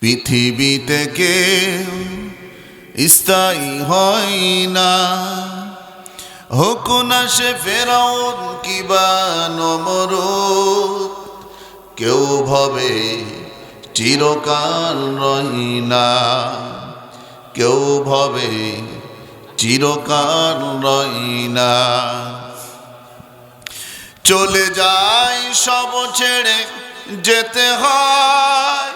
পৃথিবীতে কেউ স্থায়ী হয় না। হোক না সে ফেরাউন কিবা নমরুদ, কেউ ভবে চিরকাল রহি না। কেউ ভবে চিরকাল রহি না। চলে যায় সব ছেড়ে যেতে হয়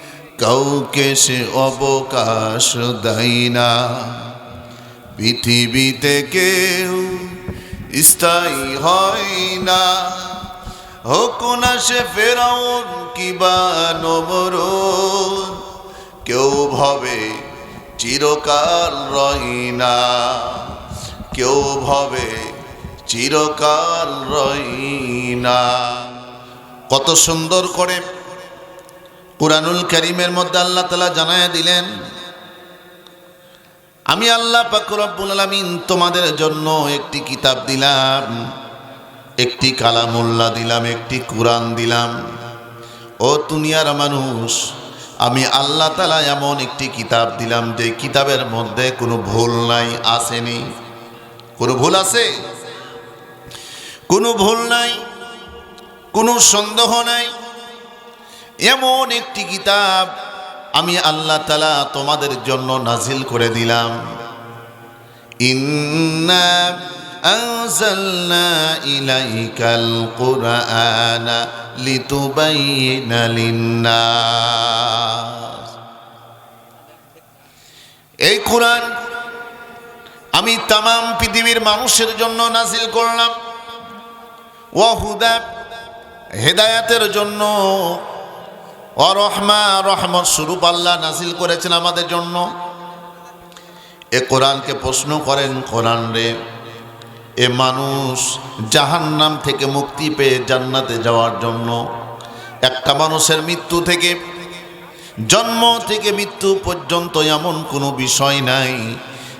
কাউকে সে অবকাশ দেয় না। পৃথিবীতে কেউ স্থায়ী হয় না। হোক না সে ফেরাউন কিবা নবরুদ কেউ ভবে চিরকাল রই না। কেউ ভবে চিরকাল রই না। কত সুন্দর করে কুরআনুল করিমের মধ্যে আল্লাহ তালা জানায় দিলেন, আমি আল্লাহ পাকুরব্বুল আলমিন তোমাদের জন্য একটি কিতাব দিলাম, একটি কালামুল্লাহ দিলাম, একটি কোরআন দিলাম। ও দুনিয়ার মানুষ, আমি আল্লাহ তালা এমন একটি কিতাব দিলাম, যে কিতাবের মধ্যে কোনো ভুল নাই, আসেনি। কোনো ভুল আছে? কোনো ভুল নাই, কোনো সন্দেহ নাই এমন একটি কিতাব আমি আল্লাহ তালা তোমাদের জন্য নাজিল করে দিলাম ইন্না أنزلنا إليك القرآن لتبين للناس এই কোরআন আমি তাম পৃথিবীর মানুষের জন্য নাজিল করলাম ওয়াহুদা হেদায়াতের জন্য অরহমা রহমত স্বরূপ আল্লাহ নাজিল করেছেন আমাদের জন্য। এ কোরআনকে প্রশ্ন করেন, কোরআন রে, এ মানুষ জাহান্নাম থেকে মুক্তি পেয়ে জান্নাতে যাওয়ার জন্য একটা মানুষের মৃত্যু থেকে, জন্ম থেকে মৃত্যু পর্যন্ত এমন কোনো বিষয় নাই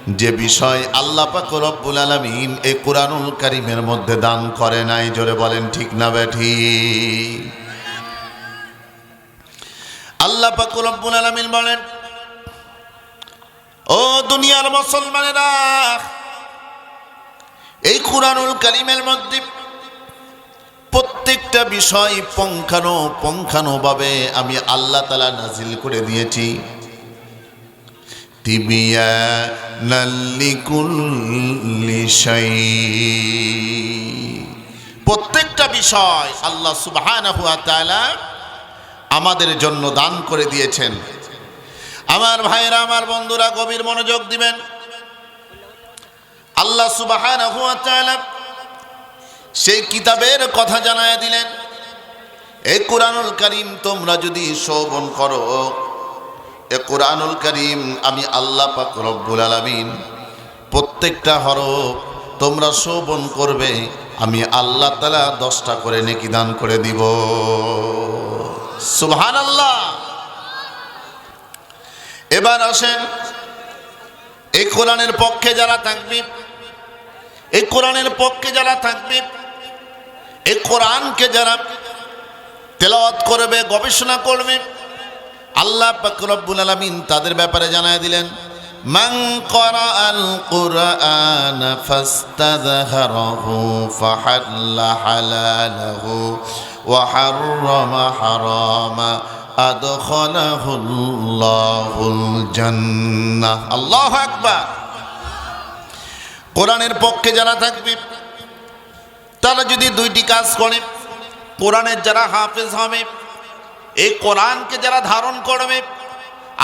যে বিষয় আল্লাহ পাক আলমিন এই কোরআনুল কারিমের মধ্যে দান করে নাই। জোরে বলেন ঠিক না ব্যাঠি আল্লাহ পাক রব্বুল আলমিন বলেন, ও দুনিয়ার মুসলমানেরা, এই কোরআনুল কারিমের মধ্যে প্রত্যেকটা বিষয় পঙ্খানো পঙ্খানো ভাবে আমি আল্লাহ তালা নাজিল করে দিয়েছি। প্রত্যেকটা বিষয় আল্লাহ তাআলা আমাদের জন্য দান করে দিয়েছেন। আমার ভাইরা আমার বন্ধুরা, গভীর মনোযোগ দিবেন। আল্লাহ তাআলা সেই কিতাবের কথা জানায় দিলেন এই কোরআনুল করিম তোমরা যদি শোভন করো, এ কোরআনুল করিম আমি আল্লাহ পাক রব্বুল আলামিন প্রত্যেকটা হরফ তোমরা শোভন করবে, আমি আল্লাহ তালা দশটা করে নেকি দান করে দিব। সুবহান আল্লাহ এবার আসেন, এই কোরআনের পক্ষে যারা থাকবে এই কোরআনের পক্ষে যারা থাকবে এই কোরআনকে যারা তেলাওয়াত করবে, গবেষণা করবে, আল্লাহ রব্বুল আলামিন তাদের ব্যাপারে জানায় দিলেন হালালাহু ওয়া হাররামা হারামা আদখালাহুল্লাহুল জান্নাহ আল্লাহু আকবার কোরআনের পক্ষে যারা থাকবে, তারা যদি দুইটি কাজ করে, কোরআনের যারা হাফেজ হবে, এই কোরআনকে যারা ধারণ করবে,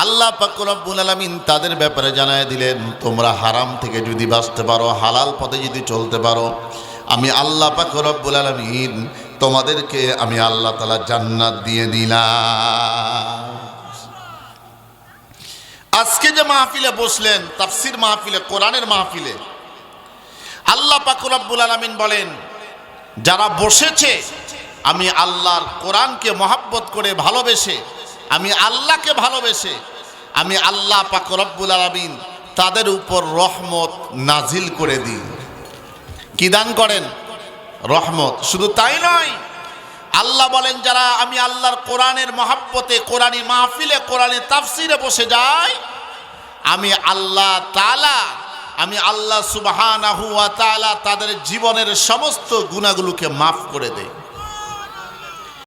আল্লাহ পাকুরব্বুল আলমিন তাদের ব্যাপারে জানায় দিলেন, তোমরা হারাম থেকে যদি বাঁচতে পারো, হালাল পথে যদি চলতে পারো, আমি আল্লাহ পাকুরব্বুল আলমিন তোমাদেরকে আমি আল্লাহ তালা জান্নাত দিয়ে দিলাম। আজকে যে মাহফিলে বসলেন, তাফসির মাহফিলে, কোরআনের মাহফিলে, আল্লাহ পাকুর রব্বুল আলমিন বলেন, যারা বসেছে, আমি আল্লাহর কোরআনকে মহাব্বত করে ভালোবেসে, আমি আল্লাহকে ভালোবেসে, আমি আল্লাহ পাক আলমিন তাদের উপর রহমত নাজিল করে দিই। কি দান করেন? রহমত। শুধু তাই নয়, আল্লাহ বলেন, যারা আমি আল্লাহর কোরআনের মহাব্বতে, কোরআনী মাহফিলে, কোরআনে তাফসিরে বসে যাই, আমি আল্লাহ তালা আমি আল্লাহ সুবাহান তাদের জীবনের সমস্ত গুণাগুলোকে মাফ করে দেই।